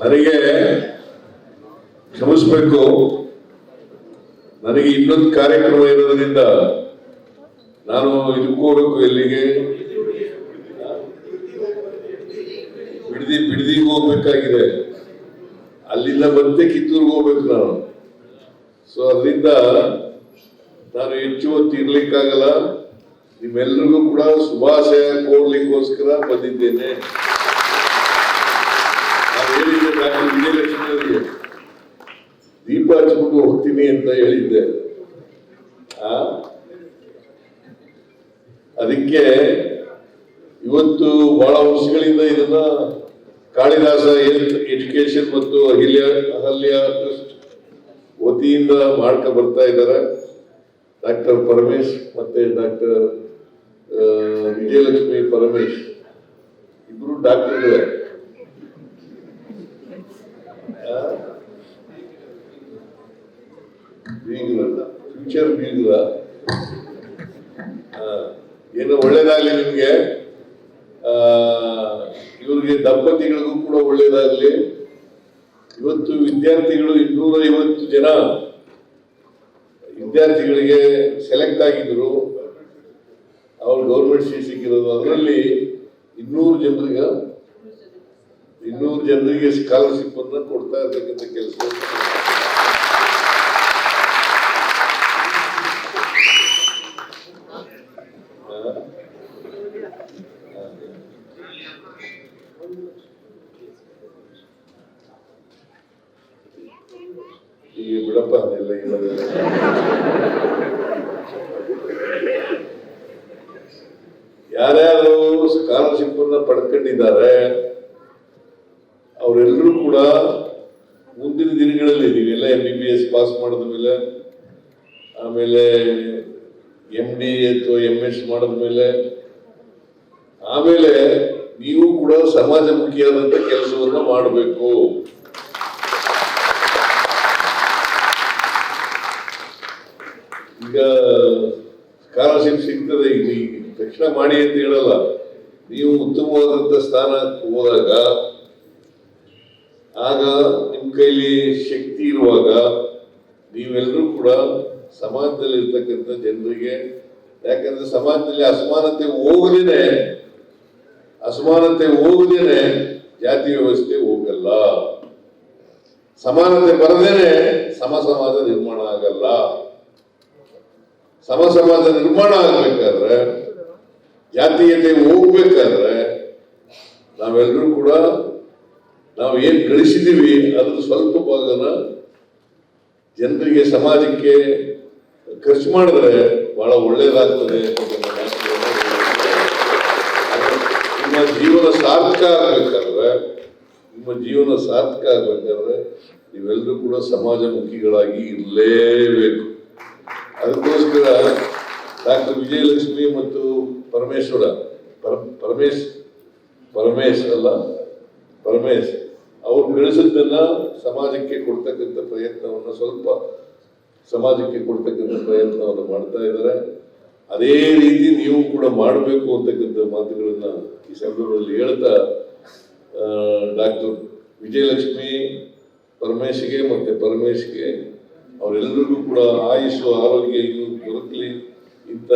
ನನಗೆ ಕ್ಷಮಿಸ್ಬೇಕು. ನನಗೆ ಇನ್ನೊಂದು ಕಾರ್ಯಕ್ರಮ ಇರೋದ್ರಿಂದ ನಾನು ಇದು ಹೋಗ್ಬೇಕು ಎಲ್ಲಿಗೆ? ಬಿಡದಿ ಬಿಡದಿ ಹೋಗ್ಬೇಕಾಗಿದೆ. ಅಲ್ಲಿಂದ ಮತ್ತೆ ಕಿತ್ತೂರ್ಗೆ ಹೋಗ್ಬೇಕು ನಾನು. ಸೊ ಅದರಿಂದ ನಾನು ಹೆಚ್ಚು ಹೊತ್ತು ಇರ್ಲಿಕ್ಕಾಗಲ್ಲ. ನಿಮ್ಮೆಲ್ಲರಿಗೂ ಕೂಡ ಶುಭಾಶಯ ಕೋರ್ಲಿಕ್ಕೋಸ್ಕರ ಬಂದಿದ್ದೇನೆ ನಾನು ಹೇಳಿದ್ದೆ ಡಾಕ್ಟರ್ ವಿಜಯಲಕ್ಷ್ಮಿ ಅವರಿಗೆ ದೀಪ ಹಚ್ಚಿಬಿಟ್ಟು ಹೋಗ್ತೀನಿ ಅಂತ ಹೇಳಿದ್ದೆ. ಅದಕ್ಕೆ ಇವತ್ತು ಬಹಳ ವರ್ಷಗಳಿಂದ ಇದನ್ನ ಕಾಳಿದಾಸ ಹೆಲ್ತ್ ಎಜುಕೇಶನ್ ಮತ್ತು ಅಹಿಲ್ಯ ಅಹಲ್ಯ ಟ್ರಸ್ಟ್ ವತಿಯಿಂದ ಮಾಡ್ಕೊ ಬರ್ತಾ ಇದ್ದಾರೆ. ಡಾಕ್ಟರ್ ಪರಮೇಶ್ ಮತ್ತೆ ಡಾಕ್ಟರ್ ವಿಜಯಲಕ್ಷ್ಮಿ ಪರಮೇಶ್. ಇಬ್ರು ಡಾಕ್ಟರ್ಗಳೇ. ಫ್ಯೂಚರ್ ಬೀಗ್ರ ಏನು ಒಳ್ಳೇದಾಗ್ಲಿ ನಿಮ್ಗೆ. ಇವ್ರಿಗೆ ದಂಪತಿಗಳಿಗೂ ಕೂಡ ಒಳ್ಳೇದಾಗಲಿ. ಇವತ್ತು ವಿದ್ಯಾರ್ಥಿಗಳು ಇನ್ನೂರ ಐವತ್ತು ಜನ ವಿದ್ಯಾರ್ಥಿಗಳಿಗೆ ಸೆಲೆಕ್ಟ್ ಆಗಿದ್ರು. ಅವ್ರು ಗೌರ್ಮೆಂಟ್ ಸೀಟ್ ಸಿಕ್ಕಿರೋದು. ಅದರಲ್ಲಿ ಇನ್ನೂರು ಜನರಿಗೆ ಇನ್ನೂರು ಜನರಿಗೆ ಸ್ಕಾಲರ್ಶಿಪ್ ಅನ್ನ ಕೊಡ್ತಾ ಇರ್ತಕ್ಕಂಥ ಕೆಲಸ. ಈಗ ಬಿಡಪ್ಪ ಅದೆಲ್ಲ ಯಾರ್ಯಾರು ಸ್ಕಾಲರ್ಶಿಪ್ ಅನ್ನ ಪಡ್ಕೊಂಡಿದ್ದಾರೆ, ಅವರೆಲ್ಲರೂ ಕೂಡ ಮುಂದಿನ ದಿನಗಳಲ್ಲಿ ನೀವೆಲ್ಲ M B B S pass ಮಾಡಿದ ಮೇಲೆ, ಆಮೇಲೆ ಎಂ ಡಿ ಅಥವಾ ಎಂ ಎಸ್ ಮಾಡಿದ ಮೇಲೆ, ಆಮೇಲೆ ನೀವು ಕೂಡ ಸಮಾಜಮುಖಿಯಾದಂತ ಕೆಲಸವನ್ನ ಮಾಡಬೇಕು. ಈಗ ಸ್ಕಾಲರ್ಶಿಪ್ ಸಿಗ್ತದೆ ಈಗ ತಕ್ಷಣ ಮಾಡಿ ಅಂತ ಹೇಳಲ್ಲ. ನೀವು ಉತ್ತಮವಾದಂತ ಸ್ಥಾನ ಹೋದಾಗ, ಆಗ ನಿಮ್ ಕೈಲಿ ಶಕ್ತಿ ಇರುವಾಗ ನೀವೆಲ್ಲರೂ ಕೂಡ ಸಮಾಜದಲ್ಲಿ ಇರ್ತಕ್ಕಂಥ ಜನರಿಗೆ, ಯಾಕಂದ್ರೆ ಸಮಾಜದಲ್ಲಿ ಅಸಮಾನತೆ ಹೋಗದೇನೆ ಅಸಮಾನತೆ ಹೋಗದೇನೆ, ಜಾತಿ ವ್ಯವಸ್ಥೆ ಹೋಗಲ್ಲ. ಸಮಾನತೆ ಬರದೇನೆ, ಸಮ ಸಮಾಜ ನಿರ್ಮಾಣ ಆಗಲ್ಲ. ಸಮ ಸಮಾಜ ನಿರ್ಮಾಣ ಆಗ್ಬೇಕಾದ್ರೆ, ಜಾತೀಯತೆ ಹೋಗ್ಬೇಕಾದ್ರೆ, ನಾವೆಲ್ಲರೂ ಕೂಡ ನಾವು ಏನ್ ಗಳಿಸಿದೀವಿ ಅದ್ರ ಸ್ವಲ್ಪ ಭಾಗನ ಜನರಿಗೆ, ಸಮಾಜಕ್ಕೆ ಖರ್ಚು ಮಾಡಿದ್ರೆ ಬಹಳ ಒಳ್ಳೇದಾಗ್ತದೆ ನಿಮ್ಮ ಜೀವನ ಸಾರ್ಥಕ ಆಗ್ಬೇಕಾದ್ರೆ ನಿಮ್ಮ ಜೀವನ ಸಾರ್ಥಕ ಆಗ್ಬೇಕಾದ್ರೆ ನೀವೆಲ್ಲರೂ ಕೂಡ ಸಮಾಜಮುಖಿಗಳಾಗಿ ಇರಲೇಬೇಕು. ಅದಕ್ಕೋಸ್ಕರ ಡಾಕ್ಟರ್ ವಿಜಯಲಕ್ಷ್ಮಿ ಮತ್ತು ಪರಮೇಶ್ವರ, ಪರ, ಪರಮೇಶ್ ಪರಮೇಶ್ ಅಲ್ಲ? ಪರಮೇಶ್, ಅವ್ರು ಬೆಳೆಸಿದ್ದನ್ನ ಸಮಾಜಕ್ಕೆ ಕೊಡ್ತಕ್ಕಂಥ ಪ್ರಯತ್ನವನ್ನು ಸ್ವಲ್ಪ ಸಮಾಜಕ್ಕೆ ಕೊಡ್ತಕ್ಕಂಥ ಪ್ರಯತ್ನವನ್ನು ಮಾಡ್ತಾ ಇದ್ದಾರೆ. ಅದೇ ರೀತಿ ನೀವು ಕೂಡ ಮಾಡಬೇಕು ಅಂತಕ್ಕಂಥ ಮಾತುಗಳನ್ನ ಈ ಸಂದರ್ಭದಲ್ಲಿ ಹೇಳ್ತಾ ಡಾಕ್ಟರ್ ವಿಜಯಲಕ್ಷ್ಮಿ ಪರಮೇಶ್ಗೆ ಮತ್ತೆ ಪರಮೇಶ್ಗೆ ಅವರೆಲ್ಲರಿಗೂ ಕೂಡ ಆಯುಷು, ಆರೋಗ್ಯ ಇದು ದೊರಕಲಿ, ಇಂಥ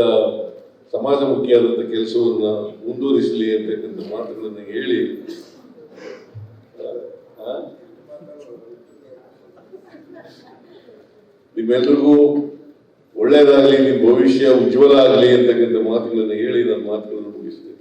ಸಮಾಜಮುಖಿಯಾದಂಥ ಕೆಲಸವನ್ನು ಮುಂದುವರಿಸಲಿ ಅಂತಕ್ಕಂಥ ಮಾತುಗಳನ್ನು ಹೇಳಿ ಆ? ಒಳ್ಳೇದಾಗ್ಲಿ ನಿಮ್ಮ ಭವಿಷ್ಯ ಉಜ್ವಲ ಆಗಲಿ ಅಂತಕ್ಕಂಥ ಮಾತುಗಳನ್ನು ಹೇಳಿ ನನ್ನ ಮಾತುಗಳನ್ನು ಮುಗಿಸ್ತೇನೆ.